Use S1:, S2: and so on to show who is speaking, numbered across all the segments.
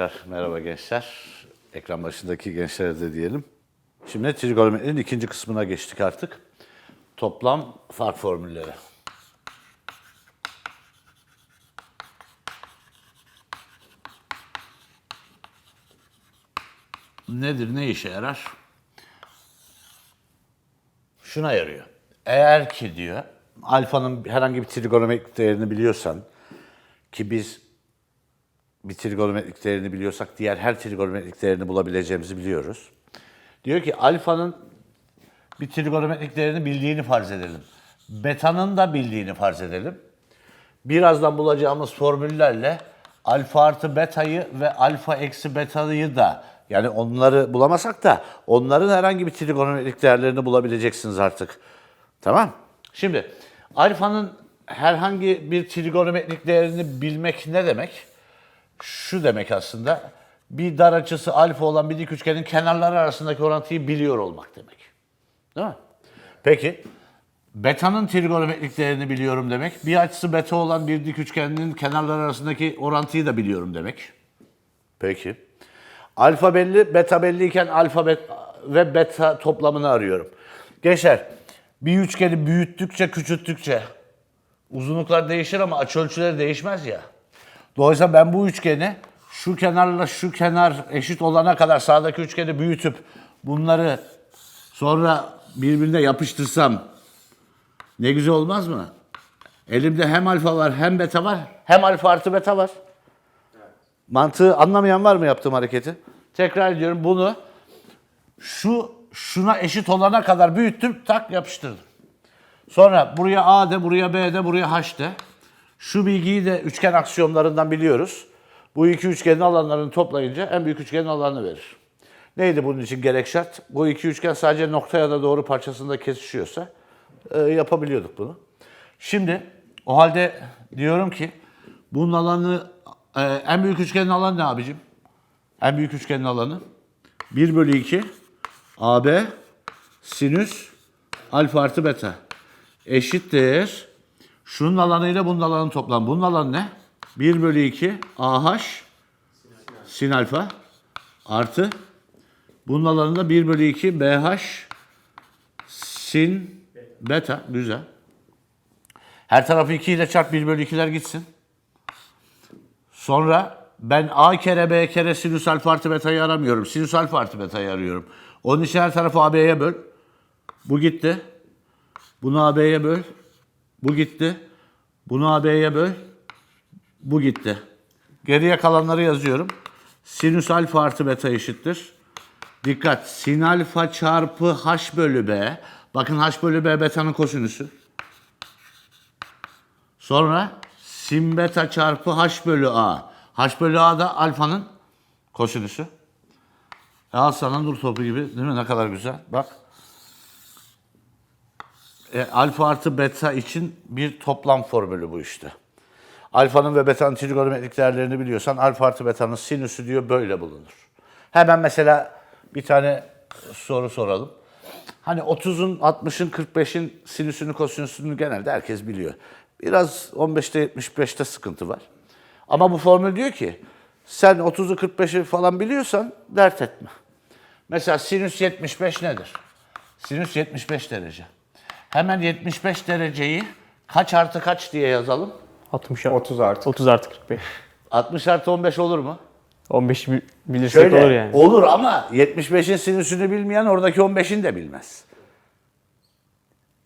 S1: Tekrar merhaba gençler. Ekran başındaki gençlere de diyelim. Şimdi trigonometrinin ikinci kısmına geçtik artık. Toplam fark formülleri. Nedir, ne işe yarar? Şuna yarıyor. Eğer ki diyor, alfanın herhangi bir trigonometrik değerini biliyorsan, ki biz bir trigonometrik değerini biliyorsak diğer her trigonometrik değerini bulabileceğimizi biliyoruz. Diyor ki alfanın bir trigonometrik değerini bildiğini farz edelim. Beta'nın da bildiğini farz edelim. Birazdan bulacağımız formüllerle alfa artı beta'yı ve alfa eksi beta'yı da yani onları bulamasak da onların herhangi bir trigonometrik değerlerini bulabileceksiniz artık. Tamam? Şimdi alfanın herhangi bir trigonometrik değerini bilmek ne demek? Şu demek aslında. Bir dar açısı alfa olan bir dik üçgenin kenarları arasındaki orantıyı biliyor olmak demek. Değil mi? Peki beta'nın trigonometrik değerini biliyorum demek. Bir açısı beta olan bir dik üçgenin kenarları arasındaki orantıyı da biliyorum demek. Peki. Alfa belli, beta belliyken alfa ve beta toplamını arıyorum. Gençler, bir üçgeni büyüttükçe, küçülttükçe uzunluklar değişir ama açıölçüleri değişmez ya. Dolayısıyla ben bu üçgeni şu kenarla şu kenar eşit olana kadar sağdaki üçgeni büyütüp bunları sonra birbirine yapıştırsam ne güzel olmaz mı? Elimde hem alfa var hem beta var hem alfa artı beta var. Mantığı anlamayan var mı yaptığım hareketi? Tekrar ediyorum bunu şu şuna eşit olana kadar büyüttüm tak yapıştırdım. Sonra buraya A de, buraya B de, buraya H de. Şu bilgiyi de üçgen aksiyonlarından biliyoruz. Bu iki üçgenin alanlarını toplayınca en büyük üçgenin alanını verir. Neydi bunun için gerek şart? Bu iki üçgen sadece noktaya da doğru parçasında kesişiyorsa e, yapabiliyorduk bunu. Şimdi o halde diyorum ki bunun alanı e, en büyük üçgenin alanı ne abicim? En büyük üçgenin alanı 1 bölü 2 AB sinüs alfa artı beta eşittir. Şunun alanıyla bunun alanı toplam. Bunun alanı ne? 1 bölü 2 AH sin alfa artı bunun alanı da 1 bölü 2 BH sin beta. Güzel. Her tarafı 2 ile çarp 1 bölü 2'ler gitsin. Sonra ben A kere B kere sinüs alfa artı beta'yı aramıyorum. Sinüs alfa artı beta'yı arıyorum. Onun için her tarafı AB'ye böl. Bu gitti. Bunu AB'ye böl. Bu gitti. Bunu AB'ye böl. Bu gitti. Geriye kalanları yazıyorum. Sinüs alfa artı beta eşittir. Dikkat. Sin alfa çarpı h bölü b. Bakın h bölü b betanın kosinüsü. Sonra sin beta çarpı h bölü a. h bölü a da alfanın kosinüsü. E al sana dur topu gibi değil mi? Ne kadar güzel. Bak. E, alfa artı beta için bir toplam formülü bu işte. Alfanın ve betanın trigonometrik değerlerini biliyorsan alfa artı betanın sinüsü diyor böyle bulunur. Hemen mesela bir tane soru soralım. Hani 30'un, 60'ın, 45'in sinüsünü, kosinüsünü genelde herkes biliyor. Biraz 15'te, 75'te sıkıntı var. Ama bu formül diyor ki sen 30'u, 45'i falan biliyorsan dert etme. Mesela sinüs 75 nedir? Sinüs 75 derece. Hemen 75 dereceyi kaç artı kaç diye yazalım?
S2: 60
S3: 30 artı.
S2: 30 artı 45.
S1: 60 artı 15 olur mu?
S2: 15 bi- bilirsek olur yani.
S1: olur ama 75'in sinüsünü bilmeyen oradaki 15'in de bilmez.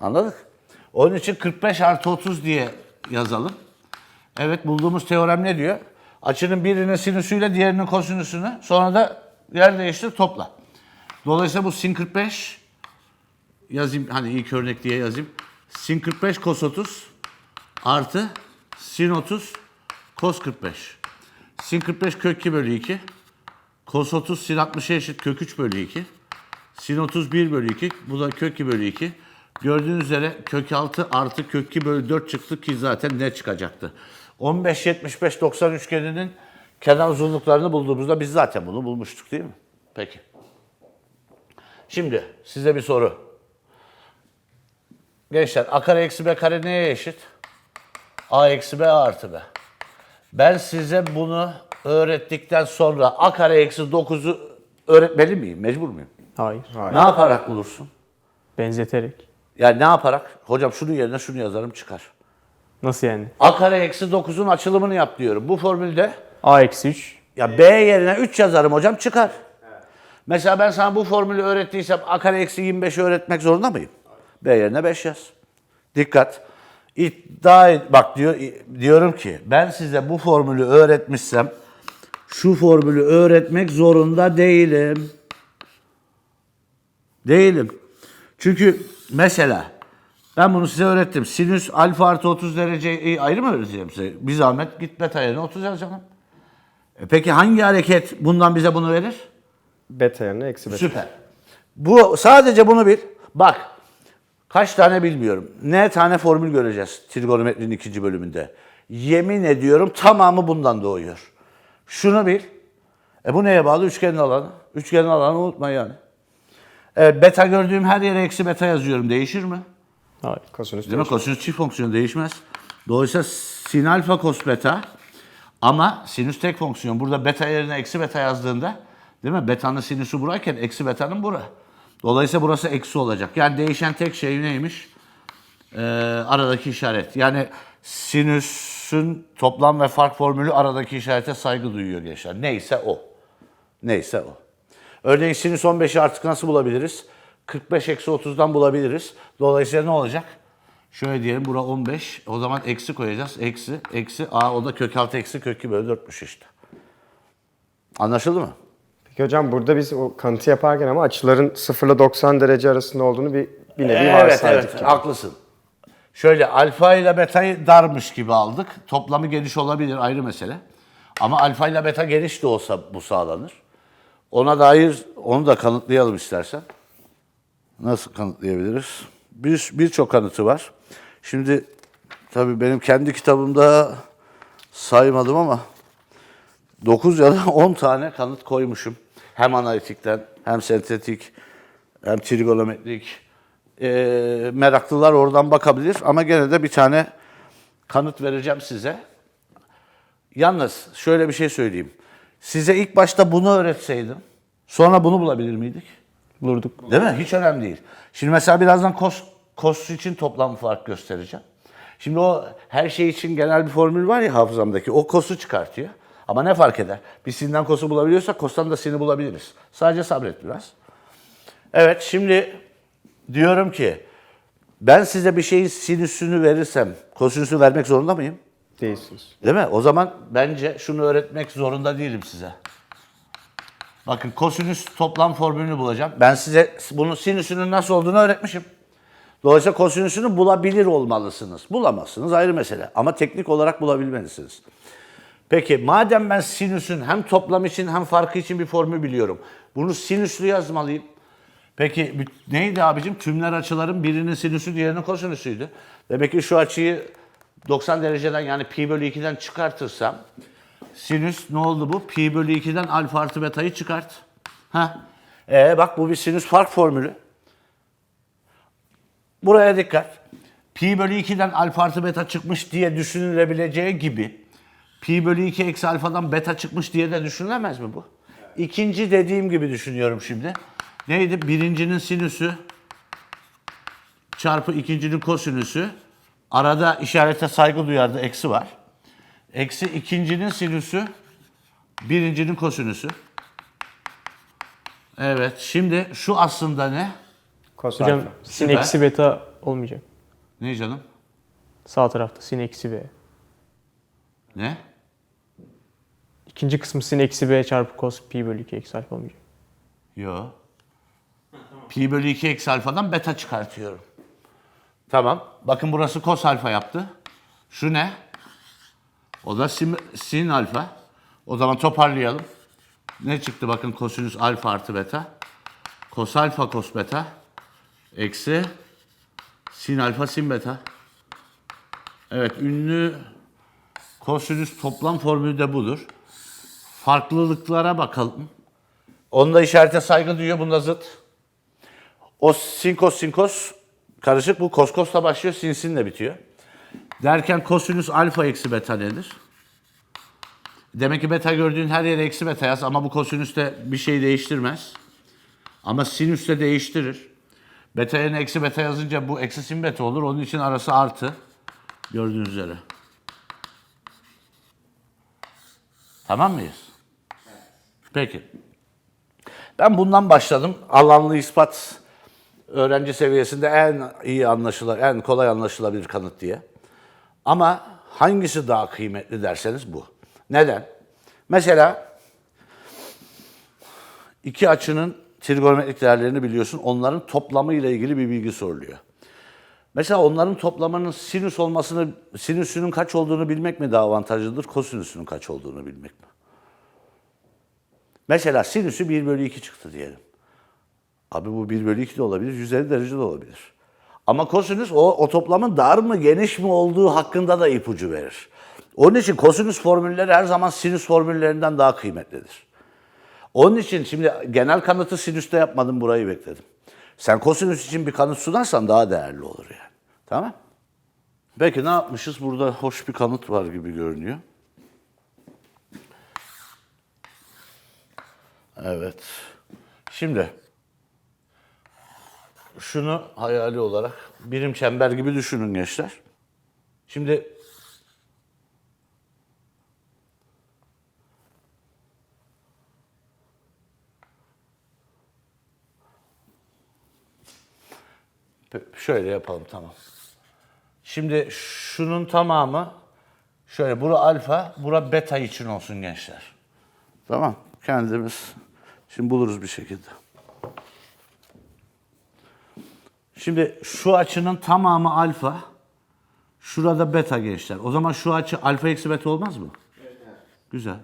S1: Anladık? Onun için 45 artı 30 diye yazalım. Evet bulduğumuz teorem ne diyor? Açının birinin sinüsüyle diğerinin kosinüsünü sonra da yer değiştir topla. Dolayısıyla bu sin 45 yazayım hani ilk örnek diye yazayım. Sin 45 kos 30 artı sin 30 kos 45. Sin 45 kök 2 bölü 2. Kos 30 sin 60'a eşit kök 3 bölü 2. Sin 31 bölü 2. Bu da kök 2 bölü 2. Gördüğünüz üzere kök 6 artı kök 2 bölü 4 çıktı ki zaten ne çıkacaktı? 15, 75, 90 üçgeninin kenar uzunluklarını bulduğumuzda biz zaten bunu bulmuştuk değil mi? Peki. Şimdi size bir soru. Gençler a kare eksi b kare neye eşit? a eksi b artı b. Ben size bunu öğrettikten sonra a kare eksi 9'u öğretmeli miyim? Mecbur muyum?
S2: Hayır.
S1: Ne yaparak bulursun?
S2: Benzeterek.
S1: Yani ne yaparak? Hocam şunun yerine şunu yazarım çıkar.
S2: Nasıl yani?
S1: a kare eksi 9'un açılımını yap diyorum. Bu formülde
S2: A eksi 3.
S1: ya b yerine 3 yazarım hocam çıkar. Mesela ben sana bu formülü öğrettiysem a kare eksi 25'i öğretmek zorunda mıyım? B yerine 5 yaz. Dikkat. İddia bak diyor diyorum ki ben size bu formülü öğretmişsem şu formülü öğretmek zorunda değilim. Değilim. Çünkü mesela ben bunu size öğrettim. Sinüs alfa artı 30 dereceyi ayrı mı öğreteceğim size? Bir zahmet git beta yerine 30 yazacağım. E peki hangi hareket bundan bize bunu verir?
S3: Beta yerine eksi beta.
S1: Süper. Bu sadece bunu bil. Bak. Kaç tane bilmiyorum. Ne tane formül göreceğiz trigonometrinin ikinci bölümünde. Yemin ediyorum tamamı bundan doğuyor. Şunu bil. E bu neye bağlı? Üçgenin alanı. Üçgenin alanı unutma yani. Evet, beta gördüğüm her yere eksi beta yazıyorum. Değişir mi?
S2: Hayır.
S3: Kosinüs
S1: Değil mi? Kosinüs çift fonksiyon değişmez. Dolayısıyla sin alfa kos beta ama sinüs tek fonksiyon. Burada beta yerine eksi beta yazdığında değil mi? Beta'nın sinüsü burayken eksi beta'nın bura. Dolayısıyla burası eksi olacak. Yani değişen tek şey neymiş? Ee, aradaki işaret. Yani sinüsün toplam ve fark formülü aradaki işarete saygı duyuyor gençler. Neyse o. Neyse o. Örneğin sinüs 15'i artık nasıl bulabiliriz? 45 eksi 30'dan bulabiliriz. Dolayısıyla ne olacak? Şöyle diyelim bura 15. O zaman eksi koyacağız. Eksi, eksi. A o da kök altı eksi kök 2 bölü 4'müş işte. Anlaşıldı mı?
S3: Peki hocam burada biz o kanıtı yaparken ama açıların 0 ile 90 derece arasında olduğunu bir, bir nevi
S1: Evet
S3: varsaydık
S1: evet
S3: gibi.
S1: haklısın. Şöyle alfa ile betayı darmış gibi aldık. Toplamı geniş olabilir ayrı mesele. Ama alfa ile beta geniş de olsa bu sağlanır. Ona dair onu da kanıtlayalım istersen. Nasıl kanıtlayabiliriz? Bir birçok kanıtı var. Şimdi tabii benim kendi kitabımda saymadım ama 9 ya da 10 tane kanıt koymuşum. Hem analitikten hem sentetik hem trigonometrik. Ee, meraklılar oradan bakabilir ama gene de bir tane kanıt vereceğim size. Yalnız şöyle bir şey söyleyeyim. Size ilk başta bunu öğretseydim sonra bunu bulabilir miydik?
S2: Bulurduk.
S1: Değil mi? Hiç önemli değil. Şimdi mesela birazdan kos, kos için toplam fark göstereceğim. Şimdi o her şey için genel bir formül var ya hafızamdaki. O kosu çıkartıyor. Ama ne fark eder? Biz sinden kosu bulabiliyorsak kostan da sini bulabiliriz. Sadece sabret biraz. Evet şimdi diyorum ki ben size bir şeyin sinüsünü verirsem kosinüsünü vermek zorunda mıyım?
S3: Değilsiniz.
S1: Değil mi? O zaman bence şunu öğretmek zorunda değilim size. Bakın kosinüs toplam formülünü bulacağım. Ben size bunun sinüsünün nasıl olduğunu öğretmişim. Dolayısıyla kosinüsünü bulabilir olmalısınız. Bulamazsınız ayrı mesele. Ama teknik olarak bulabilmelisiniz. Peki madem ben sinüsün hem toplam için hem farkı için bir formül biliyorum. Bunu sinüslü yazmalıyım. Peki neydi abicim? Tümler açıların birinin sinüsü diğerinin kosinüsüydü. Demek ki şu açıyı 90 dereceden yani pi bölü 2'den çıkartırsam sinüs ne oldu bu? Pi bölü 2'den alfa artı beta'yı çıkart. Ha. Ee, bak bu bir sinüs fark formülü. Buraya dikkat. Pi bölü 2'den alfa artı beta çıkmış diye düşünülebileceği gibi pi bölü 2 eksi alfadan beta çıkmış diye de düşünülemez mi bu? İkinci dediğim gibi düşünüyorum şimdi. Neydi? Birincinin sinüsü çarpı ikincinin kosinüsü. Arada işarete saygı duyardı. Eksi var. Eksi ikincinin sinüsü birincinin kosinüsü. Evet. Şimdi şu aslında ne?
S3: Kos
S2: Hocam
S3: alfa.
S2: sin
S1: Süper.
S2: eksi beta olmayacak.
S1: Ne canım?
S2: Sağ tarafta sin eksi b.
S1: Ne?
S2: İkinci kısmı sin eksi b çarpı cos pi bölü 2 eksi alfa olmayacak.
S1: Yo. Pi bölü 2 eksi alfadan beta çıkartıyorum. Tamam. Bakın burası kos alfa yaptı. Şu ne? O da sin, sin alfa. O zaman toparlayalım. Ne çıktı bakın kosinüs alfa artı beta. Kos alfa kos beta. Eksi sin alfa sin beta. Evet ünlü kosinüs toplam formülü de budur. Farklılıklara bakalım. Onda işarete saygı duyuyor, bunda zıt. O sinkos sinkos karışık, bu koskosla başlıyor, sinsinle bitiyor. Derken kosinüs alfa eksi beta nedir? Demek ki beta gördüğün her yere eksi beta yaz ama bu kosinüste bir şey değiştirmez. Ama sinüste değiştirir. Beta yerine eksi beta yazınca bu eksi sin beta olur. Onun için arası artı. Gördüğünüz üzere. Tamam mıyız? Peki. Ben bundan başladım. Alanlı ispat öğrenci seviyesinde en iyi anlaşılır, en kolay anlaşılabilir kanıt diye. Ama hangisi daha kıymetli derseniz bu. Neden? Mesela iki açının trigonometrik değerlerini biliyorsun. Onların toplamı ile ilgili bir bilgi soruluyor. Mesela onların toplamının sinüs olmasını, sinüsünün kaç olduğunu bilmek mi daha avantajlıdır, kosinüsünün kaç olduğunu bilmek mi? Mesela sinüsü 1 bölü 2 çıktı diyelim. Abi bu 1 bölü 2 de olabilir, 150 derece de olabilir. Ama kosinüs o, o toplamın dar mı geniş mi olduğu hakkında da ipucu verir. Onun için kosinüs formülleri her zaman sinüs formüllerinden daha kıymetlidir. Onun için şimdi genel kanıtı sinüste yapmadım burayı bekledim. Sen kosinüs için bir kanıt sunarsan daha değerli olur yani. Tamam? Peki ne yapmışız? Burada hoş bir kanıt var gibi görünüyor. Evet. Şimdi şunu hayali olarak birim çember gibi düşünün gençler. Şimdi şöyle yapalım tamam. Şimdi şunun tamamı şöyle bura alfa, bura beta için olsun gençler. Tamam. Kendimiz şimdi buluruz bir şekilde. Şimdi şu açının tamamı alfa. Şurada beta gençler. O zaman şu açı alfa eksi beta olmaz mı? Güzel.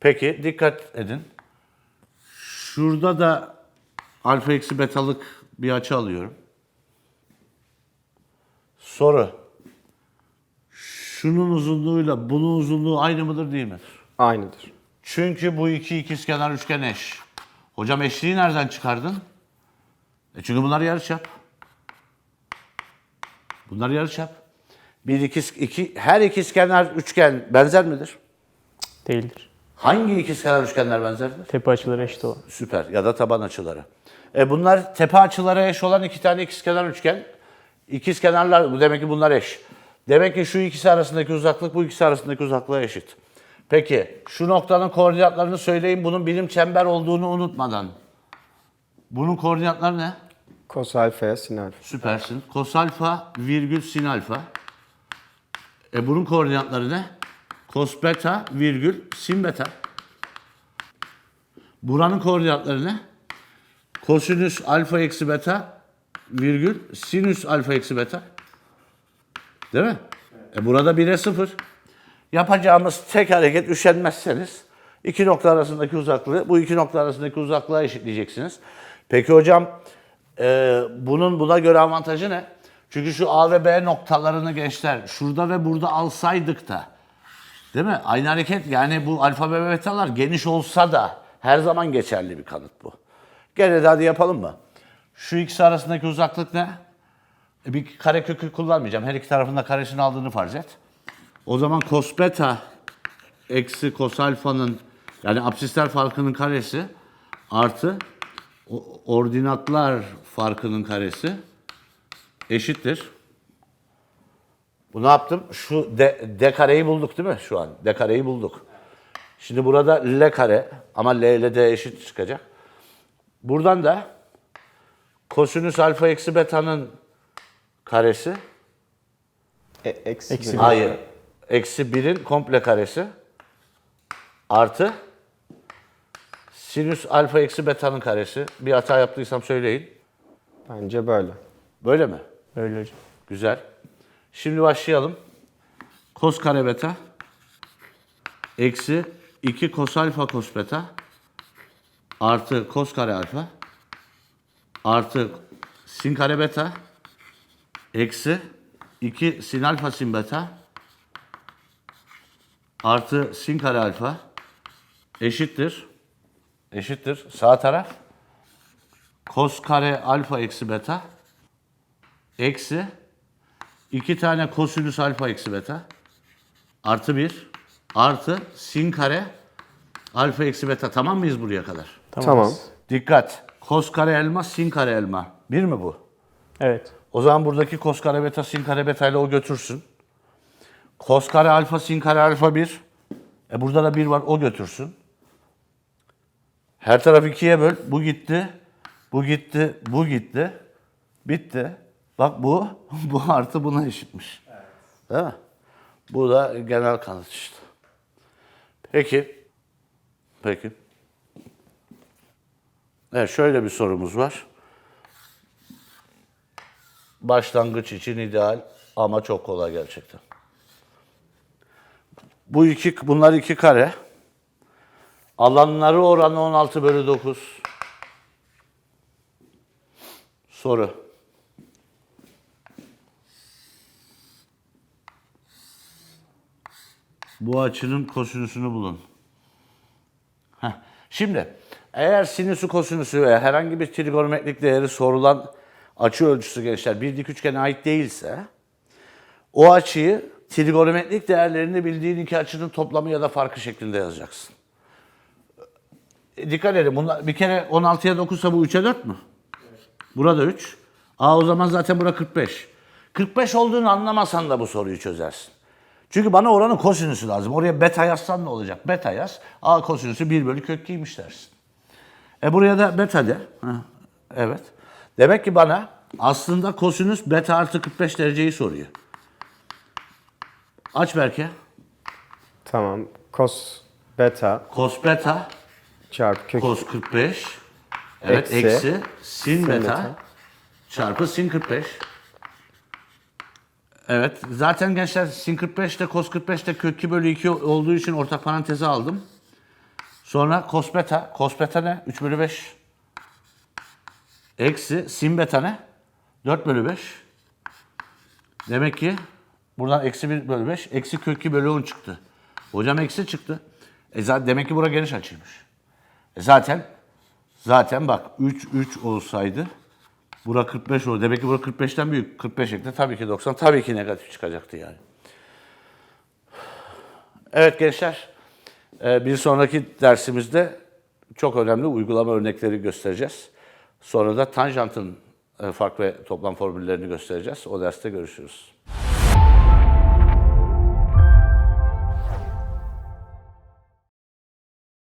S1: Peki dikkat edin. Şurada da alfa eksi betalık bir açı alıyorum. Soru. Şunun uzunluğuyla bunun uzunluğu aynı mıdır değil midir?
S3: Aynıdır.
S1: Çünkü bu iki ikizkenar üçgen eş. Hocam eşliği nereden çıkardın? E çünkü bunlar yarıçap. Bunlar yarıçap. Bir ikiz, iki, her ikizkenar üçgen benzer midir?
S2: Değildir.
S1: Hangi ikizkenar üçgenler benzerdir?
S2: Tepe açıları eşit olan.
S1: Süper. Ya da taban açıları. E bunlar tepe açıları eş olan iki tane ikizkenar üçgen. İkizkenarlar, bu demek ki bunlar eş. Demek ki şu ikisi arasındaki uzaklık bu ikisi arasındaki uzaklığa eşit. Peki şu noktanın koordinatlarını söyleyin bunun birim çember olduğunu unutmadan. Bunun koordinatları ne?
S3: Kos alfaya sin alfa.
S1: Süpersin. Kos alfa virgül sin alfa. E bunun koordinatları ne? Kos beta virgül sin beta. Buranın koordinatları ne? Kosinüs alfa eksi beta virgül sinüs alfa eksi beta. Değil mi? E burada 1'e 0. Yapacağımız tek hareket üşenmezseniz iki nokta arasındaki uzaklığı bu iki nokta arasındaki uzaklığa eşitleyeceksiniz. Peki hocam e, bunun buna göre avantajı ne? Çünkü şu A ve B noktalarını gençler şurada ve burada alsaydık da değil mi? Aynı hareket yani bu alfa ve betalar geniş olsa da her zaman geçerli bir kanıt bu. Gene de hadi yapalım mı? Şu ikisi arasındaki uzaklık ne? E, bir kare kökü kullanmayacağım. Her iki tarafında karesini aldığını farz et. O zaman cos beta eksi cos alfanın yani absisler farkının karesi artı ordinatlar farkının karesi eşittir. Bu ne yaptım? Şu d, d kareyi bulduk değil mi şu an? D kareyi bulduk. Şimdi burada L kare ama L ile D eşit çıkacak. Buradan da kosinüs alfa eksi beta'nın karesi
S3: E, eksi.
S1: Hayır. Eksi 1'in komple karesi artı sinüs alfa eksi beta'nın karesi. Bir hata yaptıysam söyleyin.
S3: Bence böyle.
S1: Böyle mi?
S2: Öyle hocam.
S1: Güzel. Şimdi başlayalım. Kos kare beta eksi 2 kos alfa kos beta artı kos kare alfa artı sin kare beta eksi 2 sin alfa sin beta artı sin kare alfa eşittir eşittir sağ taraf kos kare alfa eksi beta eksi 2 tane kosinüs alfa eksi beta artı 1 artı sin kare alfa eksi beta. Tamam mıyız buraya kadar?
S3: Tamam.
S1: Dikkat. Kos kare elma, sin kare elma. Bir mi bu?
S2: Evet.
S1: O zaman buradaki kos kare beta, sin kare beta ile o götürsün. Kos kare alfa, sin kare alfa 1. E burada da 1 var, o götürsün. Her tarafı ikiye böl. Bu gitti, bu gitti, bu gitti. Bitti. Bak bu, bu artı buna eşitmiş. Değil mi? Bu da genel kanıt işte. Peki. Peki. Evet şöyle bir sorumuz var. Başlangıç için ideal ama çok kolay gerçekten. Bu iki, bunlar iki kare. Alanları oranı 16 bölü 9. Soru. Bu açının kosinüsünü bulun. Heh. Şimdi eğer sinüsü kosinüsü veya herhangi bir trigonometrik değeri sorulan açı ölçüsü gençler bir dik üçgene ait değilse o açıyı trigonometrik değerlerini bildiğin iki açının toplamı ya da farkı şeklinde yazacaksın. E, dikkat edin bunlar bir kere 16'ya 9 ise bu 3'e 4 mü? Burada 3. Aa o zaman zaten bura 45. 45 olduğunu anlamasan da bu soruyu çözersin. Çünkü bana oranın kosinüsü lazım. Oraya beta yazsan ne olacak? Beta yaz. A kosinüsü 1 bölü kök giymiş dersin. E buraya da beta de. Ha, evet. Demek ki bana aslında kosinüs beta artı 45 dereceyi soruyor. Aç Berke.
S3: Tamam. Cos beta
S1: Kos beta
S3: çarpı kök
S1: Kos 45. Evet
S3: Eksi.
S1: eksi, sin, beta,
S3: beta.
S1: çarpı sin 45. Evet zaten gençler sin 45 de kos 45 de kök 2 bölü 2 olduğu için ortak paranteze aldım. Sonra kos beta. Kos beta ne? 3 bölü 5. Eksi sin beta ne? 4 bölü 5. Demek ki buradan eksi 1 bölü 5. Eksi kök 2 bölü 10 çıktı. Hocam eksi çıktı. E zaten demek ki bura geniş açıymış. E zaten zaten bak 3 3 olsaydı bura 45 olur. Demek ki bura 45'ten büyük. 45 ekle tabii ki 90. Tabii ki negatif çıkacaktı yani. Evet gençler. e, Bir sonraki dersimizde çok önemli uygulama örnekleri göstereceğiz. Sonra da tanjantın e, fark ve toplam formüllerini göstereceğiz. O derste görüşürüz.